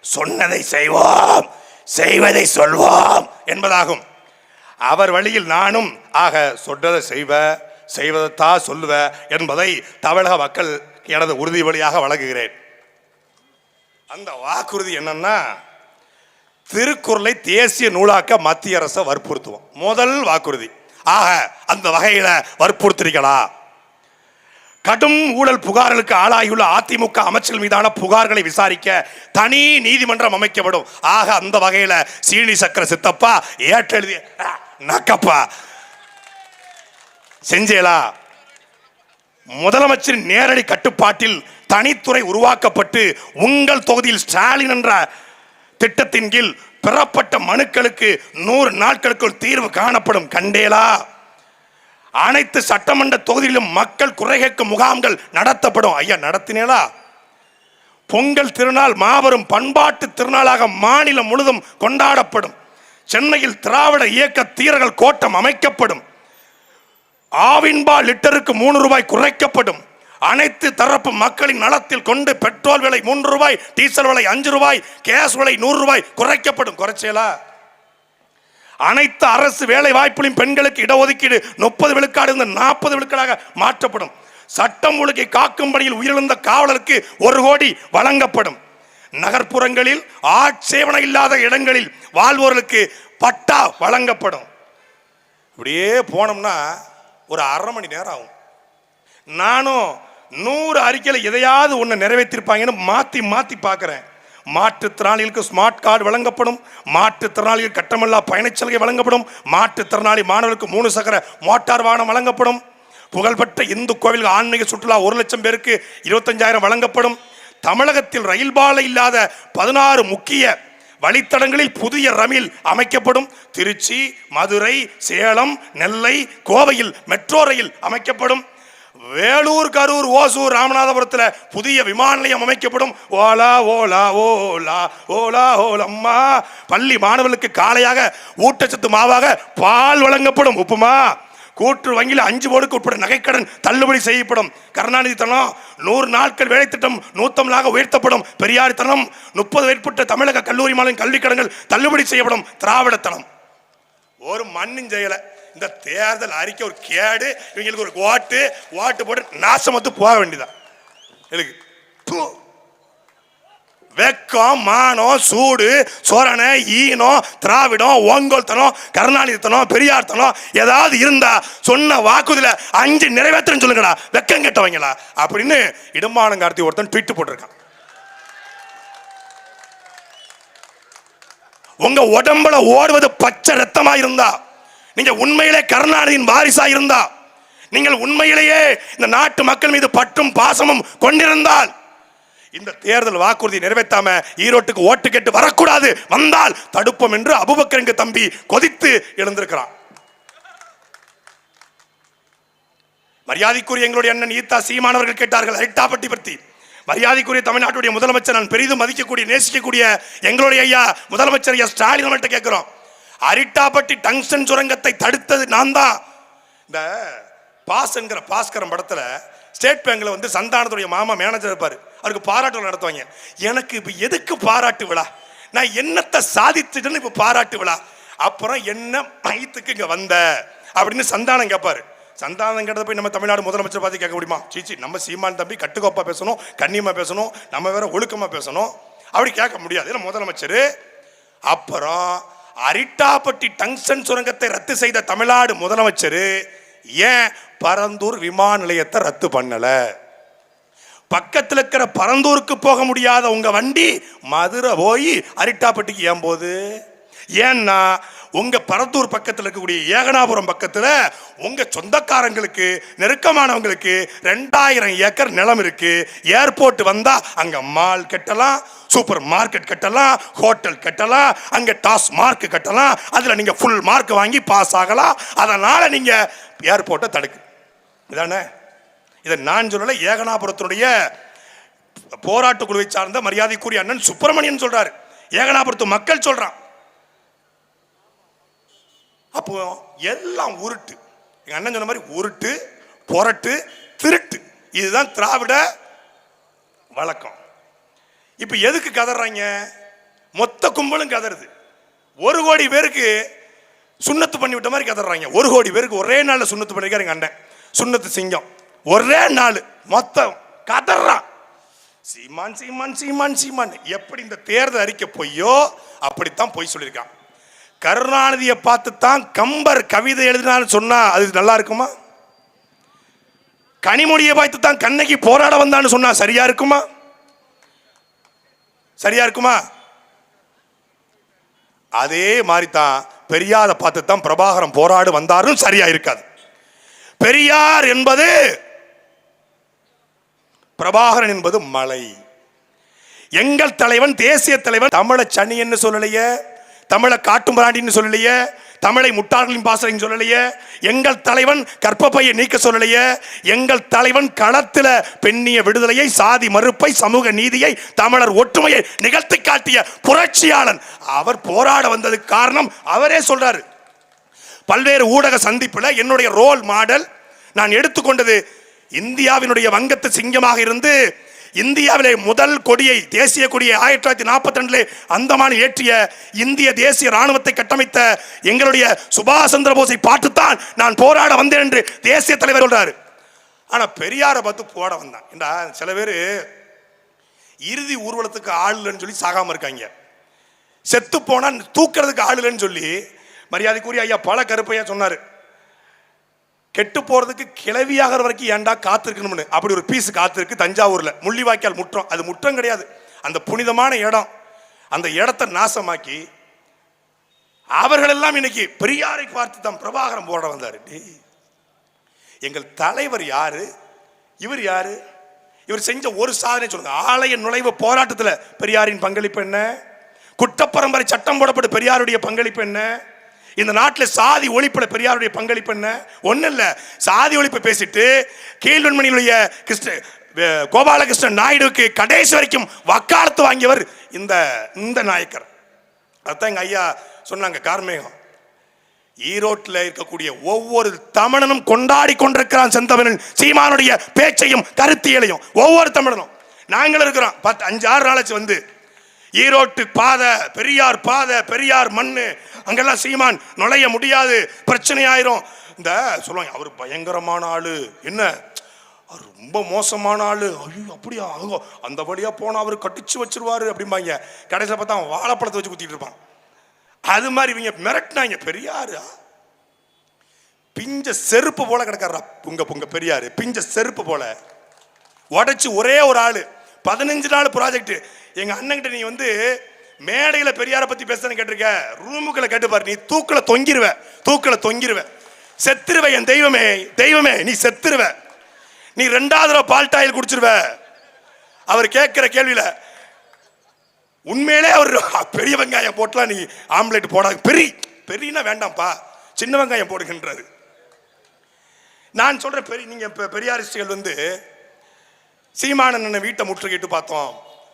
சொன்னதை செய்வோம் செய்வதை சொல்வோம் என்பதாகும். அவர் வழியில் நானும் ஆக சொன்னதை செய்வ செய்வதைத்தா சொல்லுவ என்பதை தமிழக மக்கள் எனது உறுதி வழியாக வழங்குகிறேன். அந்த வாக்குறுதி என்னன்னா திருக்குறளை தேசிய நூலாக்க மத்திய அரசை வற்புறுத்துவோம். முதல் வாக்குறுதி. ஆக அந்த வகையில வற்புறுத்திருக்கலாம். கடும் ஊழல் புகார்களுக்கு ஆளாகியுள்ள அதிமுக அமைச்சர்கள் மீதான புகார்களை விசாரிக்க தனி நீதிமன்றம் அமைக்கப்படும். ஆக அந்த வகையில சீனி சக்கர சித்தப்பா ஏற்றெழுதி ஆ, நக்கப்பா. செஞ்சேலா முதலமைச்சரின் நேரடி கட்டுப்பாட்டில் தனித்துறை உருவாக்கப்பட்டு உங்கள் தொகுதியில் ஸ்டாலின் என்ற திட்டத்தின் கீழ் பெறப்பட்ட மனுக்களுக்கு நூறு நாட்களுக்குள் தீர்வு காணப்படும். கண்டேலா. அனைத்து சட்டமன்ற தொகுதியிலும் மக்கள் குறை கேட்கும் முகாம்கள் நடத்தப்படும். ஐயா நடத்தினேலா பொங்கல் திருநாள் மாபெரும் பண்பாட்டு திருநாளாக மாநிலம் முழுதும் கொண்டாடப்படும். சென்னையில் திராவிட இயக்க தீரர்கள் கோட்டம் அமைக்கப்படும். ஆவின்பா லிட்டருக்கு மூணு ரூபாய் குறைக்கப்படும். அனைத்து தரப்பு மக்களின் நலத்தில் கொண்டு பெட்ரோல் விலை மூன்று ரூபாய் டீசல் விலை அஞ்சு ரூபாய் கேஸ் விலை நூறு ரூபாய் குறைக்கப்படும். குறைச்சேலா அனைத்து அரசு வேலை வாய்ப்புகளின் பெண்களுக்கு இடஒதுக்கீடு முப்பது விழுக்காடு இருந்து நாற்பது விழுக்காடாக மாற்றப்படும். சட்டம் ஒழுங்கை காக்கும் பணியில் உயிரிழந்த காவலருக்கு ஒரு கோடி வழங்கப்படும். நகர்ப்புறங்களில் ஆட்சேபனை இல்லாத இடங்களில் வாழ்வோர்களுக்கு பட்டா வழங்கப்படும். இப்படியே போனோம்னா ஒரு அரை மணி நேரம் ஆகும். நானும் நூறு அறிக்கையில் எதையாவது ஒன்று நிறைவேற்றிருப்பாங்கன்னு மாற்றி மாற்றி பார்க்குறேன் மாற்றுத்திறனாளிகளுக்கு ஸ்மார்ட் கார்டு வழங்கப்படும். மாற்றுத்திறனாளிகள் கட்டமில்லா பயணச்சலுகை வழங்கப்படும். மாற்றுத்திறனாளி மாணவர்களுக்கு மூணு சக்கர மோட்டார் வாகனம் வழங்கப்படும். புகழ்பெற்ற இந்து கோவில் ஆன்மீக சுற்றுலா ஒரு லட்சம் பேருக்கு இருபத்தஞ்சாயிரம் வழங்கப்படும். தமிழகத்தில் ரயில் பாலை இல்லாத பதினாறு முக்கிய வழித்தடங்களில் புதிய ரமில் அமைக்கப்படும். திருச்சி மதுரை சேலம் நெல்லை கோவையில் மெட்ரோ ரயில் அமைக்கப்படும். வேலூர் கரூர் ஓசூர் ராமநாதபுரத்தில் புதிய விமான நிலையம் அமைக்கப்படும். ஓலா ஓலா ஓலா ஓலா ஓலம்மா. பள்ளி மாணவர்களுக்கு காலையாக ஊட்டச்சத்து மாவாக பால் வழங்கப்படும். உப்புமா கூற்று வங்கியில் அஞ்சு கோடிக்கு உட்பட நகைக்கடன் தள்ளுபடி செய்யப்படும். கருணாநிதி தனம் நூறு நாட்கள் வேலை திட்டம் நூத்தமிழாக உயர்த்தப்படும். பெரியார் தனம் முப்பது மேற்பட்ட தமிழக கல்லூரி மாநில கல்விக்கடன்கள் தள்ளுபடி செய்யப்படும். திராவிடத்தனம். ஒரு மண்ணும் செயலை இந்த தேர்தல் அறிக்கை ஒரு கேடு இவங்களுக்கு ஒரு ஓட்டு ஓட்டு போட்டு நாசமத்து போக வேண்டியதான் எனக்கு வெக்கம் மானம் சூடு சோரண ஈனம் திராவிடம் ஓங்கோல்தனம் கருணாநிதித்தனம் பெரியார்த்தனம் ஏதாவது இருந்தா சொன்ன வாக்குதில் அஞ்சு நிறைவேற்றுன்னு சொல்லுங்கடா வெக்கம் கெட்டவங்களா? அப்படின்னு இடமானம் கார்த்தி ஒருத்தன் ட்வீட் போட்டிருக்கான். உங்க உடம்புல ஓடுவது பச்சை ரத்தமா இருந்தா நீங்க உண்மையிலே கருணாநிதியின் வாரிசா இருந்தா நீங்கள் உண்மையிலேயே இந்த நாட்டு மக்கள் மீது பற்றும் பாசமும் கொண்டிருந்தால் இந்த தேர்தல் வாக்குறுதி நிறைவேற்றாம ஈரோட்டுக்கு ஓட்டு கேட்டு வரக்கூடாது. வந்தால் தடுப்போம் என்று அபுபக்கரங்க தம்பி கொதித்து எழுந்திருக்கிறான். மரியாதைக்குரிய எங்களுடைய அண்ணன் ஈத்தா சீமானவர்கள் கேட்டார்கள் அரிட்டாப்பட்டி பற்றி மரியாதைக்குரிய தமிழ்நாட்டுடைய முதலமைச்சர் நான் பெரிதும் மதிக்கக்கூடிய நேசிக்கக்கூடிய எங்களுடைய ஐயா முதலமைச்சர் ஐயா ஸ்டாலின் அவர்கள்ட்ட கேட்கிறோம். அரிட்டாப்பட்டி டங்ஸ்டன் சுரங்கத்தை தடுத்தது நான் தான் இந்த பாஸ் என்கிற பாஸ்கரம் படத்தில் ஸ்டேட் பேங்க்ல வந்து சந்தானத்துடைய மாமா மேனேஜர் இருப்பார். அவருக்கு பாராட்டு விழா நடத்துவாங்க. எனக்கு இப்போ எதுக்கு பாராட்டு விழா? நான் என்னத்தை சாதிச்சுட்டேன்னு இப்போ பாராட்டு விழா? அப்புறம் என்ன மையத்துக்கு இங்கே வந்த? அப்படின்னு சந்தானம் கேட்பாரு சந்தானம் கேட்டதை போய் நம்ம தமிழ்நாடு முதலமைச்சர் பார்த்து கேட்க முடியுமா? சீச்சி நம்ம சீமான் தம்பி கட்டுக்கோப்பா பேசணும் கண்ணியமாக பேசணும் நம்ம வேற ஒழுக்கமாக பேசணும். அப்படி கேட்க முடியாது. ஏன்னா முதலமைச்சர். அப்புறம் அரிட்டாப்பட்டி டங்ஸ்டன் சுரங்கத்தை ரத்து செய்த தமிழ்நாடு முதலமைச்சர் ஏன் பரந்தூர் விமான நிலையத்தை ரத்து பண்ணல? பக்கத்தில் இருக்கிற பரந்தூருக்கு போக முடியாத உங்க வண்டி மதுரை போய் அரிட்டாப்பட்டிக்கு ஏன் போகுது? ஏன்னா உங்க பரத்தூர் பக்கத்தில் இருக்கக்கூடிய ஏகனாபுரம் பக்கத்தில் உங்க சொந்தக்காரங்களுக்கு நெருக்கமானவங்களுக்கு ரெண்டாயிரம் ஏக்கர் நிலம் இருக்கு. ஏர்போர்ட் வந்தா அங்க மால் கட்டலாம் சூப்பர் மார்க்கெட் கட்டலாம் ஹோட்டல் கட்டலாம் அங்க டாஸ் மார்க் கட்டலாம் அதில் நீங்க ஃபுல் மார்க் வாங்கி பாஸ் ஆகலாம். அதனால நீங்க ஏர்போர்ட்டை தடுக்கு. இதானே? இதை நான் சொல்லல ஏகனாபுரத்தினுடைய போராட்ட குழுவை சார்ந்த மரியாதைக்குரிய அண்ணன் சுப்பிரமணியன் சொல்றாரு. ஏகனாபுரத்து மக்கள் சொல்றான். அப்போ எல்லாம் உருட்டு. எங்கள் அண்ணன் சொன்ன மாதிரி உருட்டு புரட்டு திருட்டு. இதுதான் திராவிட வழக்கம். இப்போ எதுக்கு கதறாங்க? மொத்த கும்பலும் கதறுது. ஒரு கோடி பேருக்கு சுண்ணத்து பண்ணி விட்ட மாதிரி கதறாங்க. ஒரு கோடி பேருக்கு ஒரே நாளில் சுண்ணத்து பண்ணியிருக்காரு எங்கள் அண்ணன். சுண்ணத்து சிங்கம். ஒரே நாள். மொத்தம். கதறான் சீமான் சீமான் சீமான் சீமான். எப்படி இந்த தேர்தல் அறிக்கை பொய்யோ அப்படித்தான் பொய் சொல்லியிருக்கான். கருணாநிதியை பார்த்து தான் கம்பர் கவிதை எழுதினான்னு சொன்னா அது நல்லா இருக்குமா? கனிமொழியை பார்த்து தான் கண்ணகி போராட வந்தான்னு சொன்னா சரியா இருக்குமா? சரியா இருக்குமா? அதே மாதிரி தான் பெரியாரை பார்த்து தான் பிரபாகரம் போராடு வந்தாரும் சரியா இருக்காது. பெரியார் என்பது பிரபாகரன் என்பது மலை. எங்கள் தலைவன் தேசிய தலைவன் தமிழ சனி என்ன சொல்லலையே. தமிழை காட்டுமிராண்டின்னு சொல்லலையே தமிழை முட்டாள்களின் பாசறைன்னு சொல்லலையே எங்கள் தலைவன் கற்பப்பையை நீக்க சொல்லலையே எங்கள் தலைவன் களத்தில் பெண்ணிய விடுதலையை சாதி மறுப்பை சமூக நீதியை தமிழர் ஒற்றுமையை நிகழ்த்தி காட்டிய புரட்சியாளன். அவர் போராட வந்ததுக்கு காரணம் அவரே சொல்றாரு. பல்வேறு ஊடக சந்திப்பில் என்னுடைய ரோல் மாடல் நான் எடுத்துக்கொண்டது இந்தியாவினுடைய வங்கத்து சிங்கமாக இருந்து இந்தியாவிலே முதல் கொடியை தேசிய கொடியை ஆயிரத்தி தொள்ளாயிரத்தி நாற்பத்தி ரெண்டிலே அந்தமான் ஏற்றிய இந்திய தேசிய ராணுவத்தை கட்டமைத்த எங்களுடைய சுபாஷ் சந்திர போஸை பார்த்துத்தான் நான் போராட வந்தேன் என்று தேசிய தலைவர் சொல்றாரு. ஆனால் பெரியாரை பார்த்து போட வந்தான். ஏண்டா சில பேர் இறுதி ஊர்வலத்துக்கு ஆள் இல்லைன்னு சொல்லி சாகாமல் இருக்காங்க. செத்து போனால் தூக்கிறதுக்கு ஆள் இல்லைன்னு சொல்லி மரியாதைக்குரிய ஐயா பல கருப்பையா சொன்னார். கெட்டு போறதுக்கு கிளவியாகிற வரைக்கும் ஏன்டா காத்திருக்கணும்னு? அப்படி ஒரு பீஸ் காத்திருக்கு தஞ்சாவூர்ல. முள்ளிவாய்க்கால் முற்றம். அது முற்றம் கிடையாது. அந்த புனிதமான இடம். அந்த இடத்தை நாசமாக்கி அவர்களெல்லாம் இன்னைக்கு பெரியாரை பார்த்து தான் பிரபாகரம் போட வந்தார். டேய், எங்கள் தலைவர் யாரு? இவர் யாரு? இவர் செஞ்ச ஒரு சாதனை சொல்லுங்க. ஆலய நுழைவு போராட்டத்தில் பெரியாரின் பங்களிப்பு என்ன? குற்றப்பரம்பரை சட்டம் போடப்பட்ட பெரியாருடைய பங்களிப்பு என்ன? இந்த நாட்டில் சாதி ஒழிப்பில் பெரியாருடைய பங்களிப்பு என்ன? ஒன்றும் இல்லை. சாதி ஒழிப்பு பேசிட்டு கீழ்வன்மணியுடைய கிருஷ்ண கோபாலகிருஷ்ணன் நாயுடுவுக்கு கடைசி வரைக்கும் வக்காலத்து வாங்கியவர் இந்த இந்த நாயக்கர். அதான் எங்கள் ஐயா சொன்னாங்க கார்மேகம். ஈரோட்டில் இருக்கக்கூடிய ஒவ்வொரு தமிழனும் கொண்டாடி கொண்டிருக்கிறான் செந்தமிழன். சீமானுடைய பேச்சையும் கருத்தியலையும் ஒவ்வொரு தமிழனும். நாங்களும் இருக்கிறோம். பத்து அஞ்சு ஆறு நாளாச்சு வந்து. ஈரோட்டு பாதை பெரியார் பாதை பெரியார் மண் அங்கெல்லாம் சீமான் நுழைய முடியாது பிரச்சனை ஆயிரும் இந்த சொல்லுவாங்க அவர் பயங்கரமான ஆளு. என்ன? அவர் ரொம்ப மோசமான ஆளு. ஐயோ அப்படியா? ஆகும் அந்த வழியா போனா அவர் கட்டிச்சு வச்சிருவாரு அப்படிம்பாங்க. கடைசியில் பார்த்தா அவன் வாழைப்பழத்தை வச்சு குத்திட்டு இருப்பான். அது மாதிரி இவங்க மிரட்டினாங்க பெரியாரு. பிஞ்ச செருப்பு போல கிடக்காரா உங்க உங்க பெரியாரு. பிஞ்ச செருப்பு போல. உடைச்சு ஒரே ஒரு ஆளு. பதினஞ்சு நாள் ப்ராஜெக்ட் எங்க அண்ணன்கிட்ட நீ வந்து மேடையில் பெரியார பத்தி பேசுறேன்னு கேட்டிருக்க. ரூமுக்குள்ள கேட்டுப்பாரு நீ தூக்கில் தொங்கிருவ. தூக்கில் தொங்கிருவ. செத்துருவ என் தெய்வமே. தெய்வமே நீ செத்துருவ. நீ ரெண்டாவது தடவை பால் டாயில் குடிச்சிருவ. அவர் கேட்குற கேள்வியில் உண்மையிலே அவர் பெரிய வெங்காயம் போட்டலாம் நீ ஆம்லெட் போடாது. பெரிய பெரியனா வேண்டாம்ப்பா. சின்ன வெங்காயம் போடுகின்றாரு. நான் சொல்கிற பெரிய நீங்கள் இப்ப பெரியாரிஸ்டுகள் வந்து சீமானன் வீட்டை முற்றுகையிட்டு பார்த்தோம்.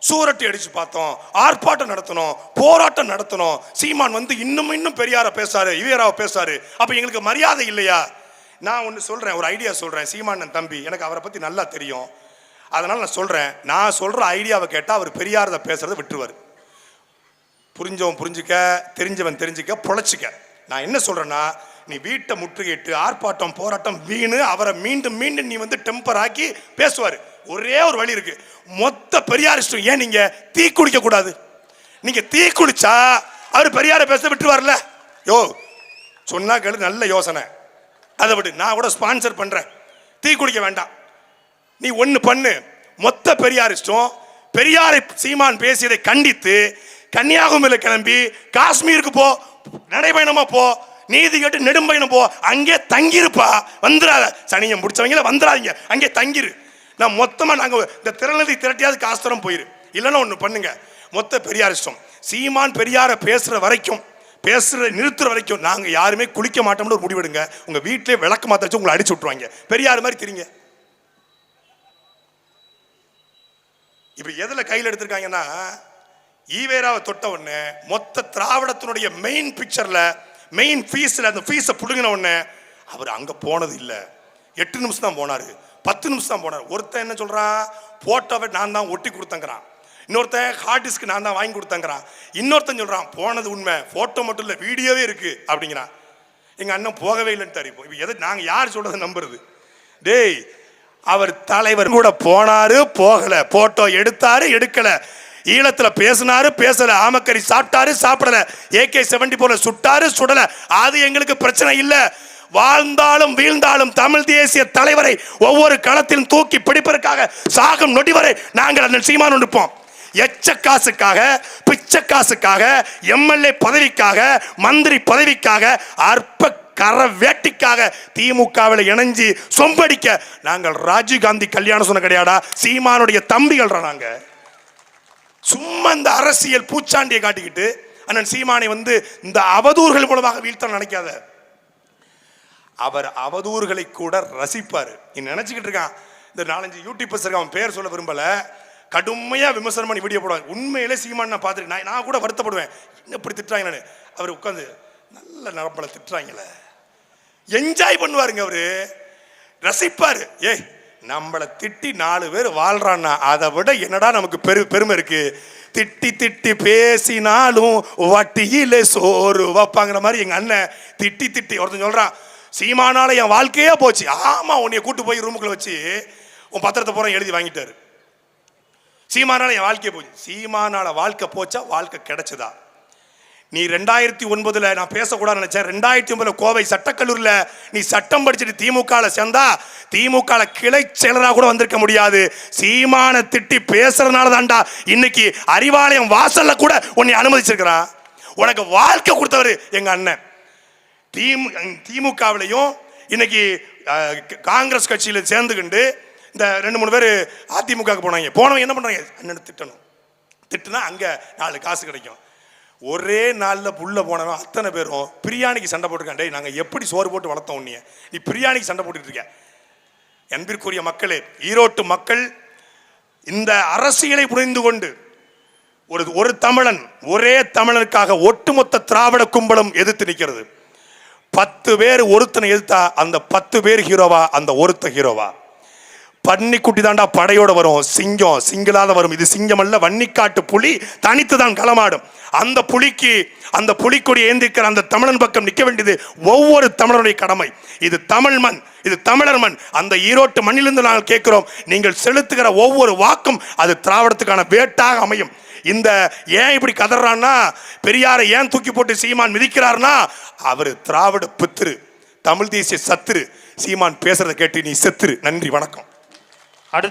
சூரட்டி அடிச்சு பார்த்தோம். ஆர்ப்பாட்டம் நடத்தணும் போராட்டம் நடத்தணும் சீமான் வந்து இன்னும் இன்னும் பெரியார பேசாரு ஈவேராவை பேசாரு. அப்ப எங்களுக்கு மரியாதை இல்லையா? நான் ஒன்று சொல்றேன் ஒரு ஐடியா சொல்றேன். சீமானன் தம்பி எனக்கு அவரை பத்தி நல்லா தெரியும். அதனால நான் சொல்றேன் நான் சொல்ற ஐடியாவை கேட்டால் அவர் பெரியாரத பேசுறதை விட்டுருவார். புரிஞ்சவன் புரிஞ்சுக்க தெரிஞ்சவன் தெரிஞ்சுக்க பொழைச்சிக்க. நான் என்ன சொல்றேன்னா நீ வீட்டை முற்றுகையிட்டு ஆர்ப்பாட்டம் போராட்டம் வீணு அவரை மீண்டும் மீண்டும் நீ வந்து டெம்பர் ஆக்கி பேசுவார். ஒரே ஒரு வழி இருக்கு. மொத்த பெரியாரிஸ்டும் ஏன் நீங்க தீ குடிக்க கூடாது? நீங்க தீ குடிச்சா அவர் பெரியாரை பேச விட்டுருவார்ல? யோ சொன்னா கேளு நல்ல யோசனை. அதை விடு நான் கூட ஸ்பான்சர் பண்றேன். தீ குடிக்க வேண்டாம். நீ ஒன்று பண்ணு. மொத்த பெரியாரிஸ்டும் பெரியாரை சீமான் பேசியதை கண்டித்து கன்னியாகுமரியில் கிளம்பி காஷ்மீருக்கு போ நடைபயணமா போ நீதி கேட்டு நெடும்பயணம் போ. அங்கே தங்கியிருப்பா. வந்துடாத சனியம் பிடிச்சவங்கள வந்துடாதீங்க அங்கே தங்கிரு. நான் மொத்தமாக நாங்கள் இந்த திறனதி திரட்டியாவது காசு போயிரு. இல்லைன்னா ஒன்று பண்ணுங்க. மொத்த பெரியார் இஷ்டம். சீமான் பெரியாரை பேசுகிற வரைக்கும் பேசுகிற நிறுத்துற வரைக்கும் நாங்கள் யாருமே குளிக்க மாட்டோம்னு ஒரு முடிவெடுங்க. உங்கள் வீட்டிலே விளக்கு மாற்ற வச்சு உங்களை அடிச்சு விட்ருவாங்க பெரியார் மாதிரி தெரியுங்க இப்போ எதில் கையில் எடுத்திருக்காங்கன்னா ஈவேராவை தொட்ட உடனே மொத்த திராவிடத்தினுடைய மெயின் பிக்சரில் மெயின் ஃபீஸில் அந்த ஃபீஸை பிடுங்கின உடனே அவர் அங்கே போனது இல்லை. எட்டு நிமிஷம் தான் போனாரு. பத்து நிமிஷம் தான் போனார். ஒருத்தன் என்ன சொல்கிறான் போட்டோவை நான் தான் ஒட்டி கொடுத்தங்கிறான். இன்னொருத்தன் ஹார்ட் டிஸ்க் நான் தான் வாங்கி கொடுத்தேங்கிறான். இன்னொருத்தன் சொல்கிறான் போனது உண்மை. ஃபோட்டோ மட்டும் இல்லை வீடியோவே இருக்குது அப்படிங்கிறான். எங்கள் அண்ணன் போகவே இல்லைன்னு இப்போ. இப்போ எதை நாங்கள் யார் சொல்கிறத நம்புறது? டேய் அவர் தலைவர் கூட போனாரு போகலை. ஃபோட்டோ எடுத்தார் எடுக்கலை. ஈழத்தில் பேசினாரு பேசல. ஆமக்கறி சாப்பிட்டாரு சாப்பிடல. ஏகே செவன்டி போல சுட்டாரு சுடல. அது எங்களுக்கு பிரச்சனை இல்லை. வாழ்ந்தாலும் வீழ்ந்தாலும் தமிழ் தேசிய தலைவரை ஒவ்வொரு களத்திலும் தூக்கி பிடிப்பதற்காக சாகும் நொடி வரை நாங்கள் அந்த சீமான் இருப்போம். எச்ச காசுக்காக பிச்சை காசுக்காக எம்எல்ஏ பதவிக்காக மந்திரி பதவிக்காக அற்ப கர வேட்டிக்காக திமுகவில் இணைஞ்சு சொம்படிக்க நாங்கள் ராஜீவ்காந்தி கல்யாணம் சொன்ன கிடையாடா? சீமானுடைய தம்பிகள்ரா நாங்கள் சும்மா இந்த அரசியல் பூச்சாண்டியை காட்டிக்கிட்டு அண்ணன் சீமானை வந்து இந்த அவதூறுகள் மூலமாக வீழ்த்த நினைக்காத. அவர் அவதூறுகளை கூட ரசிப்பார். நீ நினைச்சுக்கிட்டு இருக்கான். இந்த நாலஞ்சு யூடியூபர்ஸ் இருக்க அவன் பேர் சொல்ல விரும்பல. கடுமையாக விமர்சனம் பண்ணி வீடியோ போடுவாங்க. உண்மையிலே சீமான் நான் பார்த்துருக்கேன். நான் நான் கூட வருத்தப்படுவேன். என்ன இப்படி திட்டுறாங்க நான் அவர் உட்காந்து நல்ல நரம்பலை திட்டுறாங்களே என்ஜாய் பண்ணுவாருங்க அவரு. ரசிப்பாரு. ஏய் நம்மளை திட்டி நாலு பேர் வாழ்றான்னா அதை விட என்னடா நமக்கு பெரு பெருமை இருக்கு? திட்டி திட்டி பேசினாலும் வட்டியில சோறு வைப்பாங்கிற மாதிரி எங்க அண்ணன் திட்டி திட்டி ஒருத்தன் சொல்றான் சீமானால என் வாழ்க்கையே போச்சு. ஆமா உன்னைய கூட்டு போய் ரூமுக்குள்ள வச்சு உன் பத்திரத்தை பூரா எழுதி வாங்கிட்டாரு. சீமானால என் வாழ்க்கையே போச்சு. சீமானால வாழ்க்கை போச்சா வாழ்க்கை கிடைச்சதா? நீ ரெண்டாயிரத்தி ஒன்பதுல நான் பேசக்கூடாது நினைச்சேன். ரெண்டாயிரத்தி ஒன்பதுல கோவை சட்டக்கல்லூரியில் நீ சட்டம் படிச்சுட்டு திமுகவில் சேர்ந்தா திமுகவில் கிளை செயலராக கூட வந்திருக்க முடியாது. சீமான திட்டி பேசுறதுனால தான்டா இன்னைக்கு அறிவாலயம் வாசல்ல கூட உன்னை அனுமதிச்சிருக்கிறான் உனக்கு வாழ்க்கை கொடுத்தவர் எங்க அண்ணன். திமு திமுகவிலையும் இன்னைக்கு காங்கிரஸ் கட்சியில் சேர்ந்துக்கிண்டு இந்த ரெண்டு மூணு பேர் அதிமுகவுக்கு போனாங்க போனவங்க என்ன பண்ணுறாங்க அண்ணன் திட்டணும். திட்டுனா அங்கே நாலு காசு கிடைக்கும். ஒரே நாளில் புள்ள போனவன் அத்தனை பேரும் பிரியாணிக்கு சண்டை போட்டுருக்கான். டேய் நாங்கள் எப்படி சோறு போட்டு வளர்த்தோம் உன்னைய? நீ பிரியாணிக்கு சண்டை போட்டுட்டு இருக்க. மக்களே ஈரோட்டு மக்கள் இந்த அரசியலை புரிந்து கொண்டு ஒரு ஒரு தமிழன் ஒரே தமிழனுக்காக ஒட்டுமொத்த திராவிட கும்பலும் எதிர்த்து நிற்கிறது. பத்து பேர் ஒருத்தனை எதிர்த்தா அந்த பத்து பேர் ஹீரோவா அந்த ஒருத்த ஹீரோவா பன்னிக்குட்டி தாண்டா படையோட வரும். சிங்கம் சிங்கிளாத வரும். இது சிங்கம் அல்ல வன்னிக்காட்டு புலி தனித்து தான் களமாடும். அந்த புலிக்கு அந்த புலிக்கொடி ஏந்திருக்கிற அந்த தமிழன் பக்கம் நிற்க வேண்டியது ஒவ்வொரு தமிழருடைய கடமை. இது தமிழ் மண் இது தமிழர் மண். அந்த ஈரோட்டு மண்ணிலிருந்து நாங்கள் கேட்கிறோம் நீங்கள் செலுத்துகிற ஒவ்வொரு வாக்கும் அது திராவிடத்துக்கான வேட்டாக அமையும். இந்த ஏன் இப்படி கதறான்னா பெரியாரை ஏன் தூக்கி போட்டு சீமான் மிதிக்கிறார்னா அவர் திராவிட பித்திரு தமிழ் தேசிய சத்துரு. சீமான் பேசுறதை கேட்டு நீ செத்துரு. நன்றி வணக்கம். அடுத்த